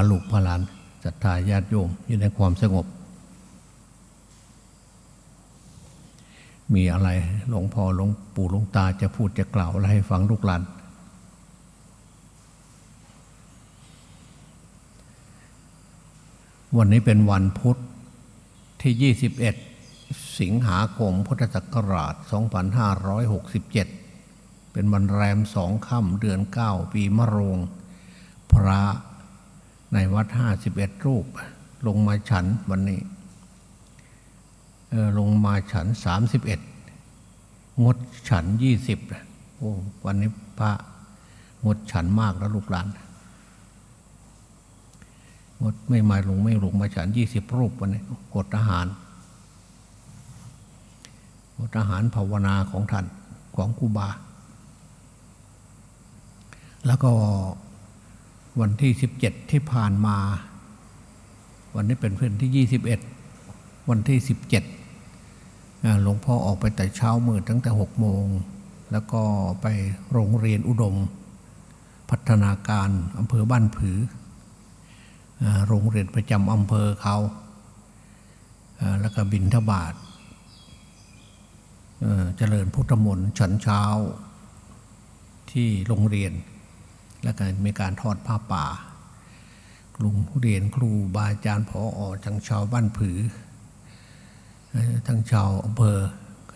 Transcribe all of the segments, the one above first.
พาลูกพาหลานศรัทธาญาติโยมอยู่ในความสงบ มีอะไรหลวงพ่อหลวงปู่หลวงตาจะพูดจะกล่าวอะไรให้ฟังลูกหลานวันนี้เป็นวันพุธที่ 21 สิงหาคมพุทธศักราช 2567 เป็นวันแรมสองค่ำเดือน 9 ปีมะโรง พระ ในวัด51รูป ลงมาฉันวันนี้ลงมาฉัน31งดฉัน20โอ้วันนี้พระงดฉันมากแล้วลูกหลานงดไม่มาลงไม่ลงมาฉันยี่สิบรูปวันนี้กดอาหารกดอาหารภาวนาของท่านของครูบา แล้วก็ วันที่สิบเจ็ดที่ผ่านมา วันนี้เป็นเพื่อนที่ยี่สิบเอ็ดวันที่สิบเจ็ดหลวงพ่อออกไปแต่เช้ามืดตั้งแต่หกโมง แล้วก็ไปโรงเรียนอุดม พัฒนาการอำเภอบ้านผือ โรงเรียนประจำอำเภอเขา แล้วก็บินทบาทเจริญพุทธมนต์ฉันเช้าที่โรงเรียน แล้วก็มีการทอดผ้าป่า กลุ่มผู้เรียนครูบาอาจารย์พออทั้งชาวบ้านผือ ทั้งชาวอำเภอ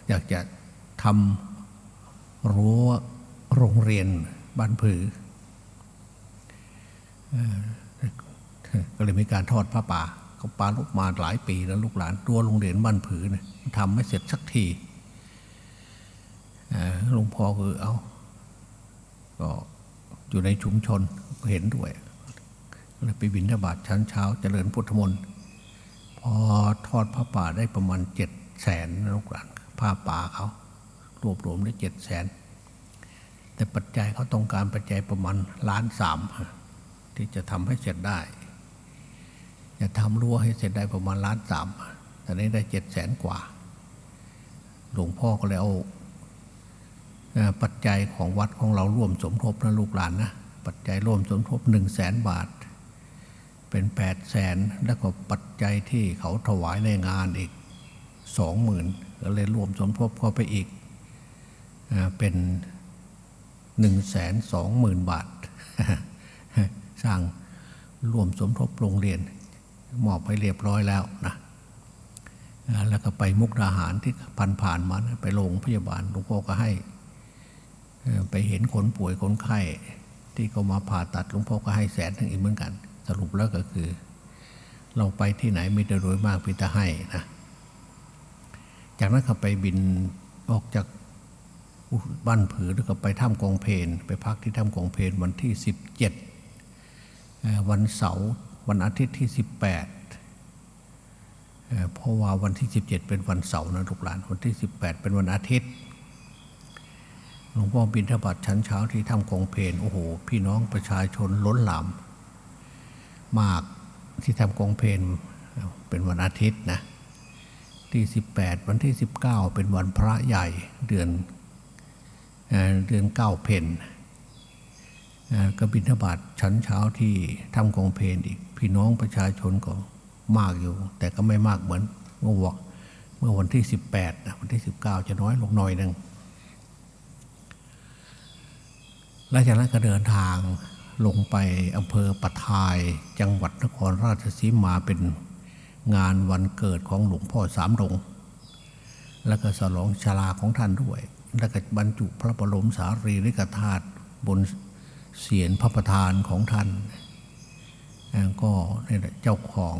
อยากจะทำรั้วโรงเรียนบ้านผือก็เลยมีการทอดผ้าป่าเขาปาลูกมาหลายปีแล้วลูกหลานตัวโรงเรียนบ้านผือเนี่ยทำไม่เสร็จสักทีหลวงพ่อคือเอาก็ อยู่ในชุมชนเห็นด้วยเลยไปบินทบาทชั้นเช้าเจริญพุทธมนต์พอทอดผ้าป่าได้ประมาณเจ็ดแสนลูกหลานผ้าป่าเขารวบรวมได้เจ็ดแสนแต่ปัจจัยเขาต้องการปัจจัยประมาณล้านสามที่จะทำให้เสร็จได้ จะทำรั้วให้เสร็จได้ประมาณล้านสามแตอนนี้ได้เจ็ดแสนกว่า หลวงพ่อก็เลยเอา ปัจจัยของวัดของเราร่วมสมทบนะลูกหลานนะปัจจัยร่วมสมทบหนึ่งแสนบาท เป็นแปดแสนแล้วก็ปัจจัยที่เขาถวายในงานอีกสองหมื่นก็เลยรวมสมทบเข้าไปอีกเป็นหนึ่งแสนสองหมื่นบาท สร้างรวมสมทบโรงเรียนมอบให้เรียบร้อยแล้วนะแล้วก็ไปมุกดาหารที่ผ่านผ่านมาไปโรงพยาบาลหลวงพ่อก็ให้ ไปเห็นคนป่วยคนไข้ที่เขามาผ่าตัดหลวงพ่อก็ให้แสนทั้งอีกเหมือนกัน สรุปแล้วก็คือ เราไปที่ไหนมีแต่รวยมากพิจาให้นะจากนั้นก็ไปบินออกจากบ้านผือแล้วก็ไปถ้ำกองเพนไปพักที่ถ้ำกองเพนวันที่สิบเจ็ดวันเสาร์วันอาทิตย์ที่สิบแปดเพราะว่าวันที่สิบเจ็ดเป็นวันเสาร์นะทุกหลานวันที่สิบแปดเป็นวันอาทิตย์ หลวงพ่อบินทบาทชั้นเช้าที่ถ้ำกองเพนโอ้โห พี่น้องประชาชนล้นหลามมากที่ทำกองเพนเป็นวันอาทิตย์นะที่สิบแปดวันที่สิบเก้าเป็นวันพระใหญ่เดือนเดือนเก้าเพนก็บินทบาทชั้นเช้าที่ทำกองเพนอีก พี่น้องประชาชนก็มากอยู่ แต่ก็ไม่มากเหมือนเมื่อวันเมื่อวันที่สิบแปดวันที่สิบเก้าจะน้อยลงหน่อยหนึ่ง หลังจากนั้นก็เดินทางลงไปอำเภอปะทายจังหวัดนครราชสีมาเป็นงานวันเกิดของหลวงพ่อสามหลงแล้วก็สลองชาลาของท่านด้วย แล้วก็บรรจุพระบรมสารีริกธาตุบนเสียนพระประธานของท่าน ก็นี่แหละเจ้าของ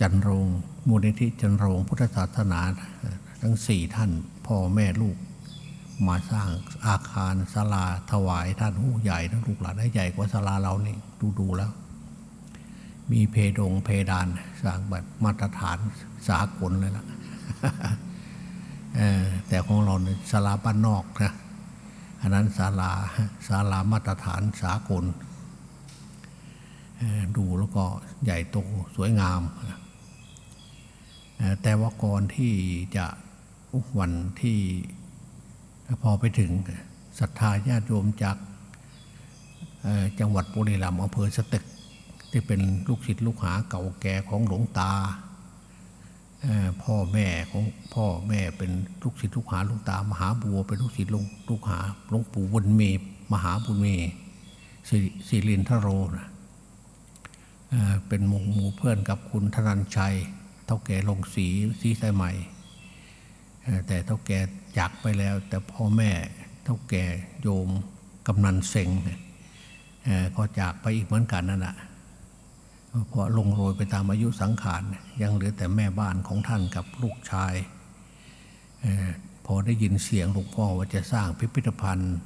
จันโรงมูลนิธิจันโรงพุทธศาสนา ทั้งสี่ท่านพ่อแม่ลูก มาสร้างอาคารศาลาถวายท่านหูใหญ่ทั้งลูกหลานใหญ่กว่าศาลาเรานี่ดูดูแล้ว มีเพดงเพดานสร้างแบบมาตรฐานสากลเลยล่ะแต่ของเราเนี่ยศาลาบ้านนอกนะอันนั้นศาลาศาลามาตรฐานสากลดูแล้วก็ใหญ่โตสวยงาม แต่ว่าก่อนที่จะวันที่ พอไปถึงศรัทธาญาติโยมจากจังหวัดบุรีรัมย์อำเภอสตึก ที่เป็นลูกศิษย์ลูกหาเก่าแก่ของหลวงตาพ่อแม่ของพ่อแม่เป็นลูกศิษย์ลูกหาหลวงตามหาบัวเป็นลูกศิษย์ลูกลูกหาหลวงปู่บุญเมมหาบุญเมีสิริสิรินทโรนะเป็นหมู่หมู่เพื่อนกับคุณธนันชัย เท่าแก่ลงสีสีสายใหม่ แต่เท่าแก่ จากไปแล้ว แต่พ่อแม่เท่าแก่โยมกำนันเซ็งเนี่ยเอ่อก็จากไปอีกเหมือนกันนั่นแหละเพราะลงโรยไปตามอายุสังขารยังเหลือแต่แม่บ้านของท่านกับลูกชายอพอได้ยินเสียงหลวงพ่อว่าจะสร้างพิพิธภัณฑ์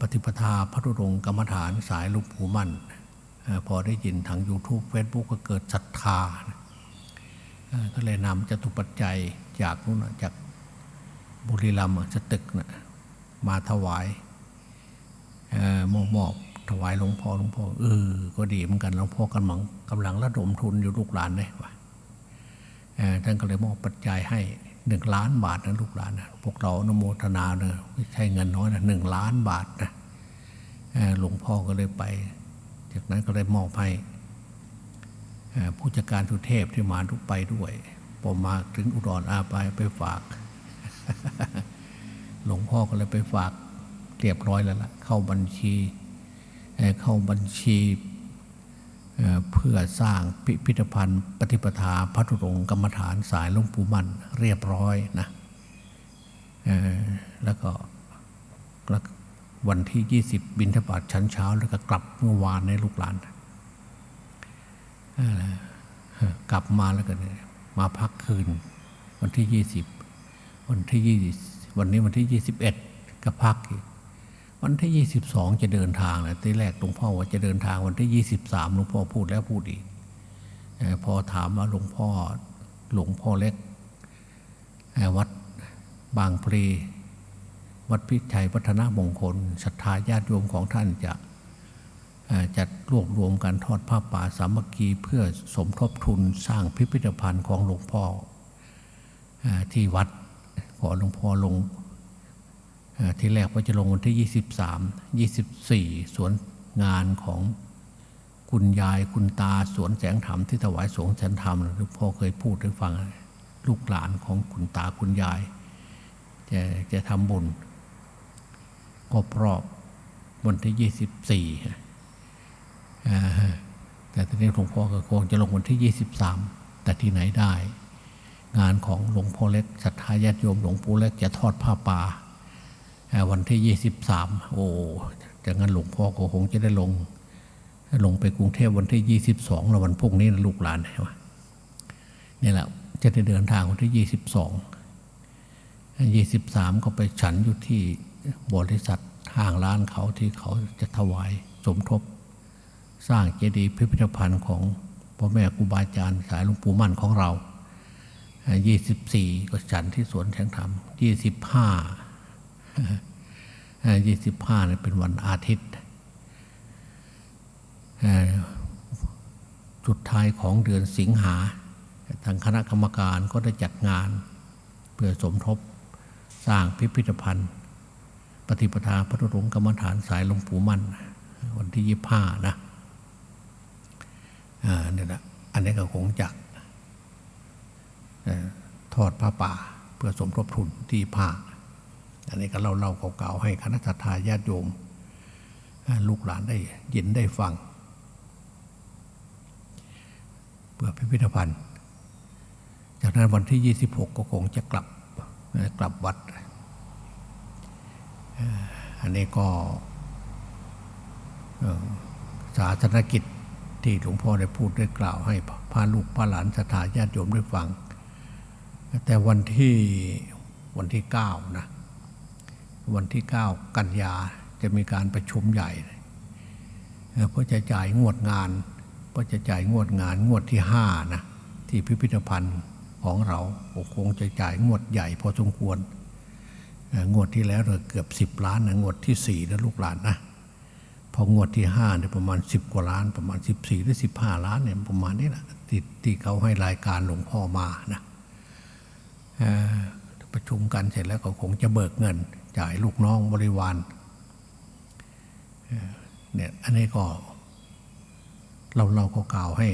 ปฏิปทาพระธุรงค์กรรมฐานสายลุงปู่มั่นอพอได้ยินทาง YouTube Facebook ก็เกิดศรัทธา ก็เลยนำจตุปัจจัยจากนู้นจาก บุรีรัมย์อะตึกนะมาถวายมอบมอบถวายหลวงพ่อหลวงพ่อเออก็ดีเหมือนกันหลวงพ่อกำลังกำลังระดมทุนอยู่ลูกหลานเลยว่ะท่านก็เลยมอบปัจจัยให้หนึ่งล้านบาทนะลูกหลานนะพวกเราอนโมทนาเนะไม่ใช่เงินน้อยนะหนึ่งล้านบาทนะหลวงพ่อก็เลยไป จากนั้นก็เลยมอบให้ผู้จัดการสุเทพที่มาทุกไปด้วยพอมาถึงอุดรอาไปไปฝาก หลวงพ่อก็เลยไปฝากเรียบร้อยแล้วล่ะ เข้าบัญชี เข้าบัญชีเพื่อสร้างพิพิธภัณฑ์ ปฏิปทาพระธุรงกรรมฐานสายหลวงปู่มั่นเรียบร้อยนะแล้วก็วันที่ 20 บินทบาทชั้นเช้า แล้วก็กลับเมื่อวานในลูกหลานกลับมาแล้วก็เนี่ยมาพักคืนวันที่ 20 วันที่ยี่วันนี้วันที่ยี่สิบเอ็ดก็พักอีกวันที่ยี่สิบสองจะเดินทางนะที่แรกหลวงพ่อว่าจะเดินทางวันที่ยี่สิบสามหลวงพ่อพูดแล้วพูดอีกพอถามว่าหลวงพ่อหลวงพ่อเล็กวัดบางพลีวัดพิชัยวัฒนมงคลศรัทธาญาติโยมของท่านจะจัดรวบรวมการทอดผ้าป่าสามัคคีเพื่อสมทบทุนสร้างพิพิธภัณฑ์ของหลวงพ่อที่วัด ขอหลวงพ่อลงอที่แรกว่าจะลงวันที่ 23 24 สวนงานของคุณยายคุณตาสวนแสงธรรมที่ถวายสงฆ์แสงธรรมหลวงพ่อเคยพูดให้ฟังลูกหลานของคุณตาคุณยาย จะจะทำบุญครบรอบวันที่ 24เอ่แต่ทีนี้หลวงพ่อก็คงจะลงวันที่ 23 แต่ที่ไหนได้ งานของหลวงพ่อเล็กศรัทธาญาติโยมหลวงปู่เล็กจะทอดผ้าป่าวันที่ 23 โอ้จากนั้นหลวงพ่อก็คงจะได้ลง ลงไปกรุงเทพวันที่ 22แล้ววันพรุ่งนี้นะลูกหลานใช่ไหมนี่แหละจะได้เดินทางวันที่ 22 23 ก็ไปฉันอยู่ที่บริษัทห้างร้านเขาที่เขาจะถวายสมทบ สร้างเจดีย์พิพิธภัณฑ์ของพ่อแม่ครูบาอาจารย์สายหลวงปู่มั่นของเรา ยี่สิบสี่ก็ฉันที่สวนแสงธรรมยี่สิบห้ายี่สิบห้าเนี่ยเป็นวันอาทิตย์เอ่อสุดท้ายของเดือนสิงหา ทางคณะกรรมการก็ได้จัดงาน เพื่อสมทบสร้างพิพิธภัณฑ์ ปฏิปทาพระรงกรรมฐานสายหลวงปู่มั่น วันที่ยี่ห้านะอ่านี่ยนะอันนี้ก็คงจัก ทอดผ้าป่า เพื่อสมทบทุนที่ภาคอันนี้ก็เล่าเล่าเก่าๆให้คณะทาญาติโยม ลูกหลานได้ยินได้ฟัง เพื่อพิพิธภัณฑ์ จากนั้นวันที่ 26 ก็คงจะกลับกลับวัด อันนี้ก็เอ่อศาสนกิจที่หลวงพ่อได้พูดได้กล่าวให้พาลูกพาหลานศรัทธาญาติโยมได้ฟัง แต่วันที่วันที่เก้านะวันที่เก้ากันยาจะมีการประชุมใหญ่เพื่อจะจ่ายงวดงานเพื่อจะจ่ายงวดงานงวดที่ห้านะที่พิพิธภัณฑ์ของเราคงจะจ่ายงวดใหญ่พอสมควรงวดที่แล้วเราเกือบสิบล้านนะงวดที่สี่นะลูกหลานนะพองวดที่ห้าเนี่ยประมาณสิบกว่าล้าน ประมาณสิบสี่หรือสิบห้าล้านเนี่ยประมาณนี้แหละที่ที่เขาให้รายการหลวงพ่อมานะ ประชุมกันเสร็จแล้วก็คงจะเบิกเงิน จ่ายลูกน้องบริวารเนี่ยอันนี้ก็ เราเราก็กล่าวให้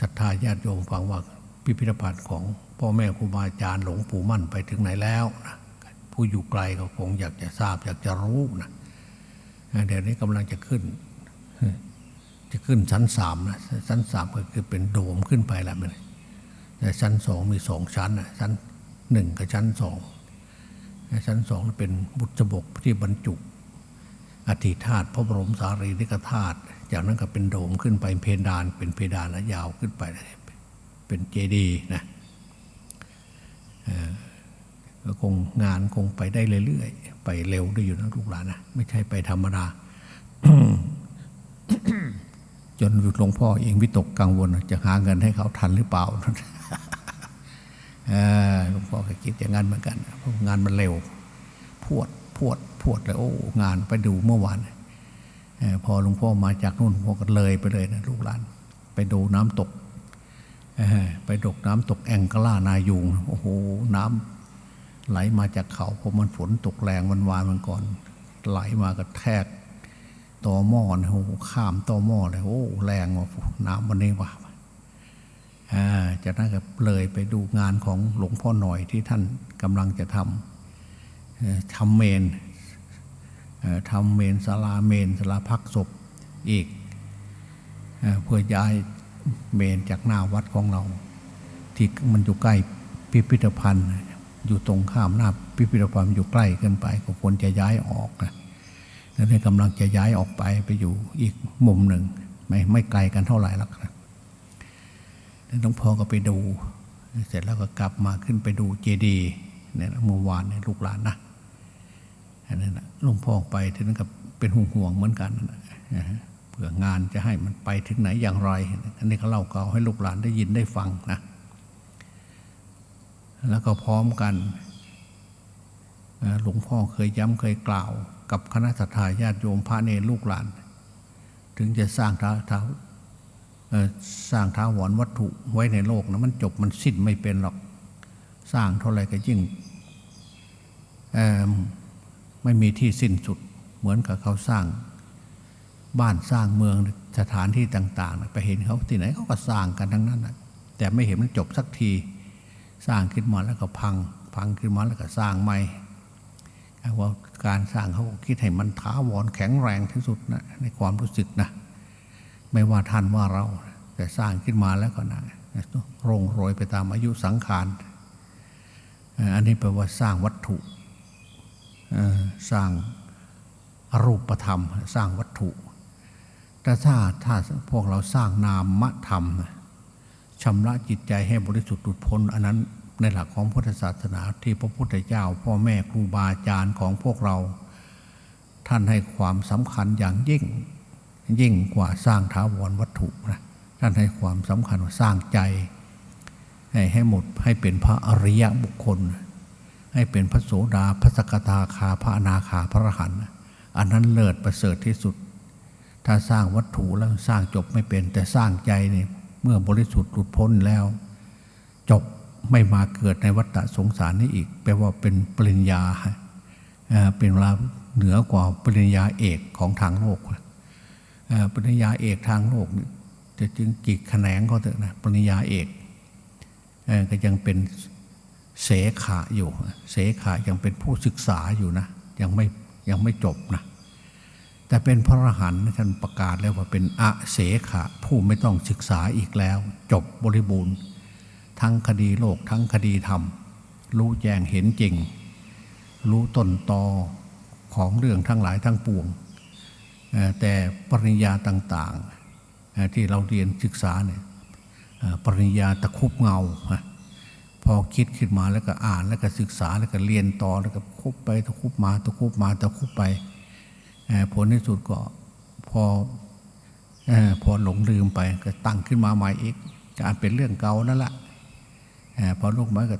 ศรัทธาญาติโยมฟังว่าพิพิธภัณฑ์ของพ่อแม่ครูบาอาจารย์หลวงปู่มั่นไปถึงไหนแล้วนะผู้อยู่ไกลก็คงอยากจะทราบ อยากจะรู้นะเดี๋ยวนี้กำลังจะขึ้น จะขึ้นชั้นสามนะชั้นสามก็คือเป็นโดมขึ้นไปแล้วมันแต่ชั้นสองมีสองชั้นนะชั้น หนึ่งกับชั้นสองชั้นสองเป็นบุตรบกที่บรรจุอธิธาตุพระบรมสารีริกธาตุจากนั้นก็เป็นโดมขึ้นไปเพดาน เป็นเพดานและยาวขึ้นไป เป็นเจดีย์นะก็คงงานคงไปได้เรื่อยๆไปเร็วได้อยู่นะลูกหลานนะไม่ใช่ไปธรรมดาจนหลวงพ่อเองวิตกกังวลจะหาเงินให้เขาทันหรือเปล่า หลวงพ่อก็คิดอย่างนั้นเหมือนกันเพราะงานมันเร็ว พวดพวดพวดเลยโอ้งานไปดูเมื่อวานพอหลวงพ่อมาจากนู่นหลวงพ่อก็เลยไปเลยนะลูกหลาน ไปดูน้ำตกไปดกน้ำตกแองกล่านายูงโอ้โหน้ำไหลมาจากเขาเพราะมันฝนตกแรงวันวานมันก่อน ไหลมากระแทกต่อหม้อนะโอ้ข้ามต่อหม้อเลยโอ้แรงว่ะน้ำวันนี้ว่ะ จากนั้นก็เลยไปดูงานของหลวงพ่อหน่อยที่ท่านกำลังจะทำทำเมนทำเมนสาราเมนสาราพักศพอีกเพื่อย้ายเมนจากหน้าวัดของเรา ที่มันอยู่ใกล้พิพิธภัณฑ์ อยู่ตรงข้ามหน้าพิพิธภัณฑ์อยู่ใกล้เกินไปก็ควรจะย้ายออกนะแล้วกำลังจะย้ายออกไปไปอยู่อีกมุมหนึ่งไม่ไม่ไกลกันเท่าไหร่หรอกนะแล้ว หลวงพ่อก็ไปดู เสร็จแล้วก็กลับมาขึ้นไปดูเจดีย์เนี่ยเมื่อวานเนี่ยลูกหลานนะอันนั้นนะหลวงพ่อไปที่นั้นก็เป็นห่วงๆเหมือนกันเผื่องานจะให้มันไปถึงไหนอย่างไรอันนี้ก็เล่าเก่าให้ลูกหลานได้ยินได้ฟังนะแล้วก็พร้อมกันหลวงพ่อเคยย้ำเคยกล่าว กับคณะสัตยาญาติโยมพระเนรลูกหลาน ถึงจะสร้างท้า สร้างท้าวรวัตถุไว้ในโลกนะมันจบมันสิ้นไม่เป็นหรอก สร้างเท่าไรก็ยิ่งไม่มีที่สิ้นสุด เหมือนกับเขาสร้างบ้านสร้างเมืองสถานที่ต่างๆ ไปเห็นเขาที่ไหนเขาก็สร้างกันทั้งนั้นนะแต่ไม่เห็นมันจบสักที สร้างขึ้นมาแล้วก็พัง พังขึ้นมาแล้วก็สร้างใหม่ว่าการสร้างเขาคิดให้มันท้าวรแข็งแรงที่สุดนะในความรู้สึกนะ ไม่ว่าท่านว่าเรา แต่สร้างขึ้นมาแล้วก็นะร่งโรยไปตามอายุสังขารอันนี้แปลว่าสร้างวัตถุสร้างรูปธรรม สร้างวัตถุ แต่ถ้าถ้าพวกเราสร้างนามธรรมชำระจิตใจให้บริสุทธิ์หลุดพ้นอันนั้นในหลักของพุทธศาสนาที่พระพุทธเจ้า พ่อแม่ครูบาอาจารย์ของพวกเรา ท่านให้ความสำคัญอย่างยิ่ง ยิ่งกว่าสร้างท้าวรวัตถุนะท่านให้ความสำคัญว่าสร้างใจ ให้ให้หมดให้เป็นพระอริยบุคคล ให้เป็นพระโสดาพระสกทาคาพระอนาคาพระอรหันต์อันนั้นเลิศประเสริฐที่สุด ถ้าสร้างวัตถุแล้วสร้างจบไม่เป็น แต่สร้างใจเนี่ยเมื่อบริสุทธิ์หลุดพ้นแล้ว จบไม่มาเกิดในวัฏสงสารนี้อีก แปลว่าเป็นปริญญาเป็นเวลาเหนือกว่าปริญญาเอกของทางโลก ปริญญาเอกทางโลกจะจึงจิกแขนงก็เถอะนะปริญญาเอกก็ยังเป็นเสขาอยู่ เสขายังเป็นผู้ศึกษาอยู่นะยังไม่ยังไม่จบนะแต่เป็นพระอรหันต์ท่านประกาศแล้วว่าเป็นอะเสขะ ผู้ไม่ต้องศึกษาอีกแล้ว จบบริบูรณ์ ทั้งคดีโลกทั้งคดีธรรม รู้แจ้งเห็นจริง รู้ต้นตอของเรื่องทั้งหลายทั้งปวง แต่ปริญญาต่างๆที่เราเรียนศึกษาเนี่ยปริญญาตะคุบเงา พอคิดขึ้นมาแล้วก็อ่านแล้วก็ศึกษาแล้วก็เรียนต่อแล้วก็คุบไปตะคุบมาตะคุบมาตะคุบไปผลที่สุดก็พอพอหลงลืมไปก็ตั้งขึ้นมาใหม่อีกการเป็นเรื่องเก่านั่นแหละพอลูกมาก็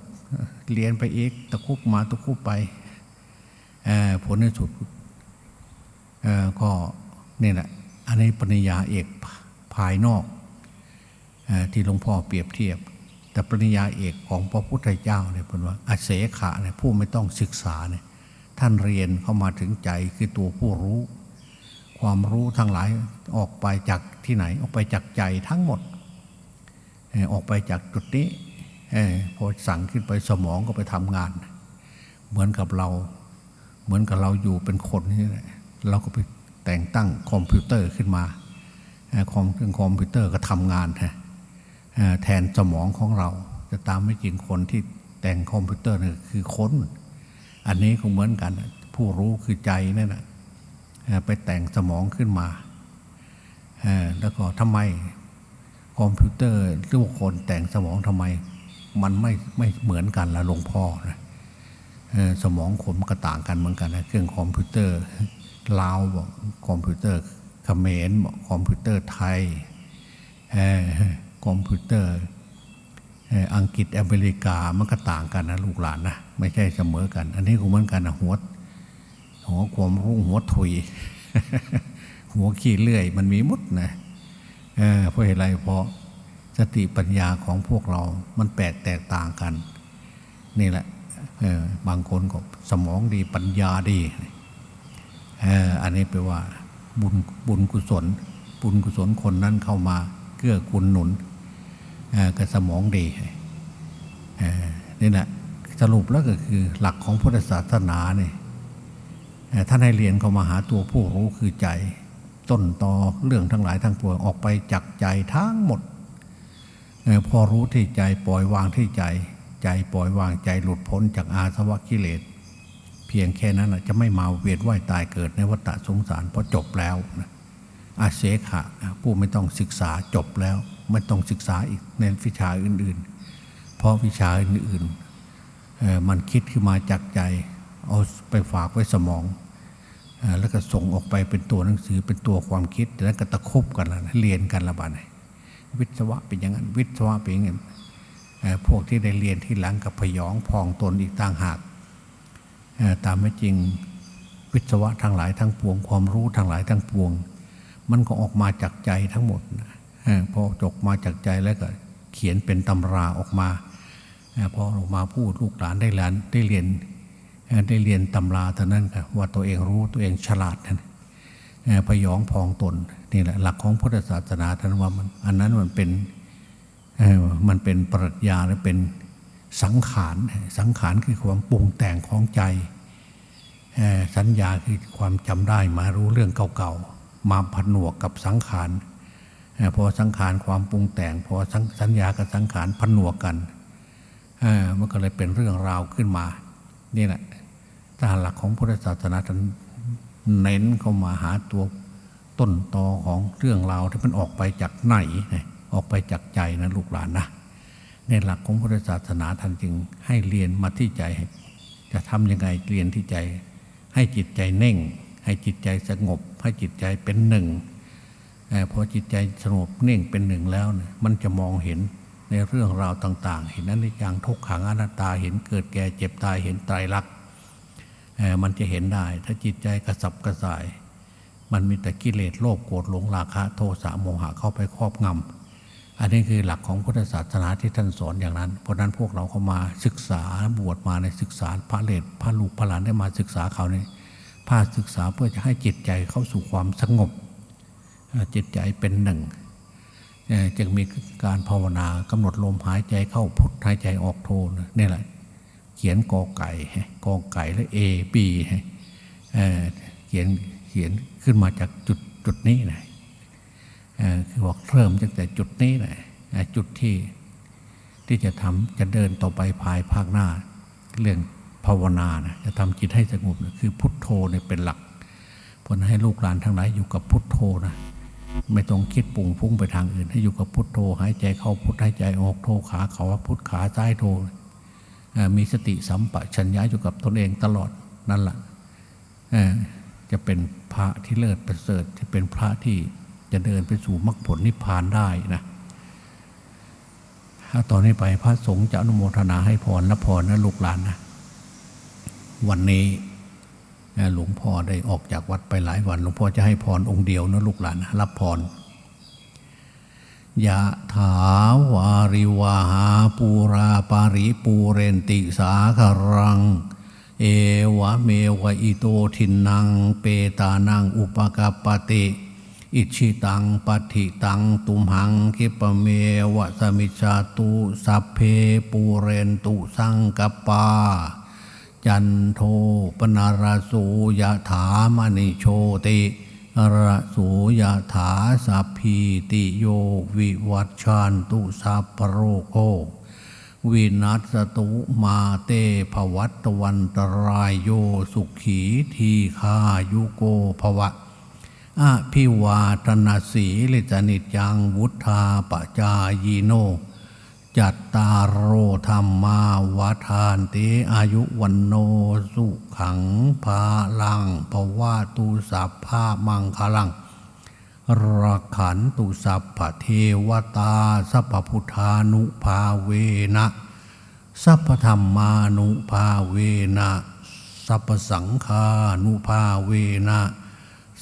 เรียนไปอีกตะคุบมาตะคุบไปผลที่สุด ก็นี่แหละอันนี้ปัญญาเอกภายนอกที่หลวงพ่อเปรียบเทียบ แต่ปริญญาเอกของพระพุทธเจ้าเนี่ยเป็นว่าอาเสขะเนี่ยผู้ไม่ต้องศึกษาเนี่ยท่านเรียนเข้ามาถึงใจคือตัวผู้รู้ ความรู้ทั้งหลายออกไปจากที่ไหนออกไปจากใจทั้งหมด ออกไปจากจุดนี้พอสั่งขึ้นไปสมองก็ไปทำงาน เหมือนกับเรา เหมือนกับเราอยู่เป็นคนนี่แหละ เราก็ไปแต่งตั้งคอมพิวเตอร์ขึ้นมาคอมเครื่องคอมพิวเตอร์ก็ทำงานแทนสมองของเรา จะตามไม่จริงคนที่แต่งคอมพิวเตอร์นี่คือคนอันนี้ก็เหมือนกัน ผู้รู้คือใจนั่นนะเอ่อไปแต่งสมองขึ้นมาแล้วก็ทำไมคอมพิวเตอร์หรือคนแต่งสมองทำไม มันไม่ไม่เหมือนกันละหลวงพ่อนะเอ่อ สมองคนมันก็ต่างกันเหมือนกันนะเครื่องคอมพิวเตอร์ลาวบอกคอมพิวเตอร์เขมรบอกคอมพิวเตอร์ไทยอคอมพิวเตอร์อังกฤษอเมริกามันก็ต่างกันนะลูกหลานนะไม่ใช่เสมอกัน อันนี้ก็เหมือนกันนะหัวหัวความรู้หัวถุย หัวขี้เลื่อย มันมีมุดนะเเพราะเหตุไรเพราะสติปัญญาของพวกเรา มันแปลกแตกต่างกัน นี่แหละ บางคนก็สมองดีปัญญาดีอันนี้แปลว่าบุญบุญกุศล บุญกุศลคนนั้นเข้ามาเกื้อกูลหนุนกับสมองดีนี่แหละสรุปแล้วก็คือหลักของพุทธศาสนาเนี่ยท่านให้เรียนเข้ามาหาตัวผู้รู้คือใจ ต้นตอเรื่องทั้งหลายทั้งปวงออกไปจากใจทั้งหมด พอรู้ที่ใจปล่อยวางที่ใจ ใจปล่อยวางใจหลุดพ้นจากอาสวะกิเลส เพียงแค่นั้นจะไม่มาเวียนว่ายตายเกิดในวัฏสงสารเพราะจบแล้วนะอาเสขะผู้ไม่ต้องศึกษาจบแล้ว ไม่ต้องศึกษาอีกในวิชาอื่น ๆ เพราะวิชาอื่นๆมันคิดขึ้นมาจากใจ เอาไปฝากไว้สมองอแล้วก็ส่งออกไปเป็นตัวหนังสือเป็นตัวความคิดแล้วก็ตะคบกันแล้วนะเรียนกันละบาดนี้วิศวะเป็นอย่างนั้น วิศวะเป็นอย่างนั้น พวกที่ได้เรียนที่หลังกับพยองพองตนอีกต่างหากตามไม่จริงวิศวะทั้งหลายทั้งปวง ความรู้ทั้งหลายทั้งปวง มันก็ออกมาจากใจทั้งหมดพอจกมาจากใจแล้วก็เขียนเป็นตำราออกมาพอออกมาพูดลูกหลานได้เรียนได้เรียนได้เรียนตำราเท่านั้นค่ะว่าตัวเองรู้ตัวเองฉลาดนั่นพยองพองตนนี่แหละหลักของพุทธศาสนาท่านว่ามันอันนั้นมันเป็น มันเป็นปรัชญาและเป็นสังขารสังขารคือความปรุงแต่งของใจ สัญญาคือความจำได้มารู้เรื่องเก่าๆ มาผนวกกับสังขารพอสังขารความปรุงแต่งพอสัญญากับสังขารผนวกกันมันก็เลยเป็นเรื่องราวขึ้นมานี่แหละถ้าหลักของพุทธศาสนาท่านเน้นเข้ามาหาตัวต้นตอของเรื่องราวที่มันออกไปจากไหนนะ ออกไปจากใจนะลูกหลานนะในหลักของพุทธศาสนาท่านจึงให้เรียนมาที่ใจ จะทำยังไงเรียนที่ใจ ให้จิตใจเน่ง ให้จิตใจสงบ ให้จิตใจเป็นหนึ่งอ่พอจิตใจสงบเน่งเป็นหนึ่งแล้วนี่ยมันจะมองเห็นในเรื่องราวต่าง ๆ เห็นนั้นในอย่างทุกขังอนัตตาเห็นเกิดแก่เจ็บตายเห็นไตรลักษณ์มันจะเห็นได้ ถ้าจิตใจกระสับกระส่าย มันมีแต่กิเลสโลภโกรธหลงราคะ โทสะโมหะเข้าไปครอบงำ อันนี้คือหลักของพุทธศาสนาที่ท่านสอนอย่างนั้น เพราะนั้นพวกเราเข้ามาศึกษาบวชมาในศึกษาพระเลดพระลูกพระหลานได้มาศึกษาเขานี่พาศึกษาเพื่อจะให้จิตใจเข้าสู่ความสงบ จิตใจเป็นหนึ่งจึงมีการภาวนากำหนดลมหายใจเข้าพุทหายใจออกโทนนี่แหละ เขียนกอไก่กอไก่แล้วเอ่อเขียนเขียนขึ้นมาจากจุดจุดนี้นะเอ่อ คือบอกเริ่มตั้งแต่จุดนี้เอ่อจุดที่ที่จะทำจะเดินต่อไปภายภาคหน้า เรื่องภาวนานะจะทำจิตให้สงบนะคือพุทโธเนี่ยเป็นหลักเพราะฉะนั้นให้ลูกหลานทั้งหลายอยู่กับพุทโธนะไม่ต้องคิดปรุงฟุ้งไปทางอื่น ให้อยู่กับพุทโธหายใจเข้าพุทหายใจออกโธขาเขาว่าพุทขาซ้ายโธมีสติสัมปชัญญะอยู่กับตนเองตลอดนั่นแหละจะเป็นพระที่เลิศประเสริฐจะเป็นพระที่ จะเดินไปสู่มรรคผลนิพพานได้นะถ้าตอนนี้ไปพระสงฆ์จะอนุโมทนาให้พรและพรนะลูกหลานนะวันนี้หลวงพ่อได้ออกจากวัดไปหลายวัน หลวงพ่อจะให้พรองค์เดียวนะลูกหลานนะรับพรยะถาวาริวาหาปูราปาริปูเรนติสาคารัง เอวะเมวะอิโตทินัง เปตานังอุปกปปติ อิชิตังปฏิตังตุมหังคิปเมวะสมิจจาตุสัพเพปูเรนตุสังกปา จันโทปนาราสูยะถามณิโชติระสูยะถาสัพพีติโยวิวัชชานตุสัพพโรโควินัสตุมาเตภวัตวันตรายโยสุขีทีคายุโกภวะ อาพิวาทนาสีลิจนิจยังวุธาปจายโน จัตตารโอธรรมาวาทานติอายุวันโนสุขังภาลังภวาตุสัพพามังคลังรักขันตุสัพพเทวตาสัพพพุทธานุภาเวนะสัพพธรรมานุภาเวนะสัพพสังฆานุภาเวนะ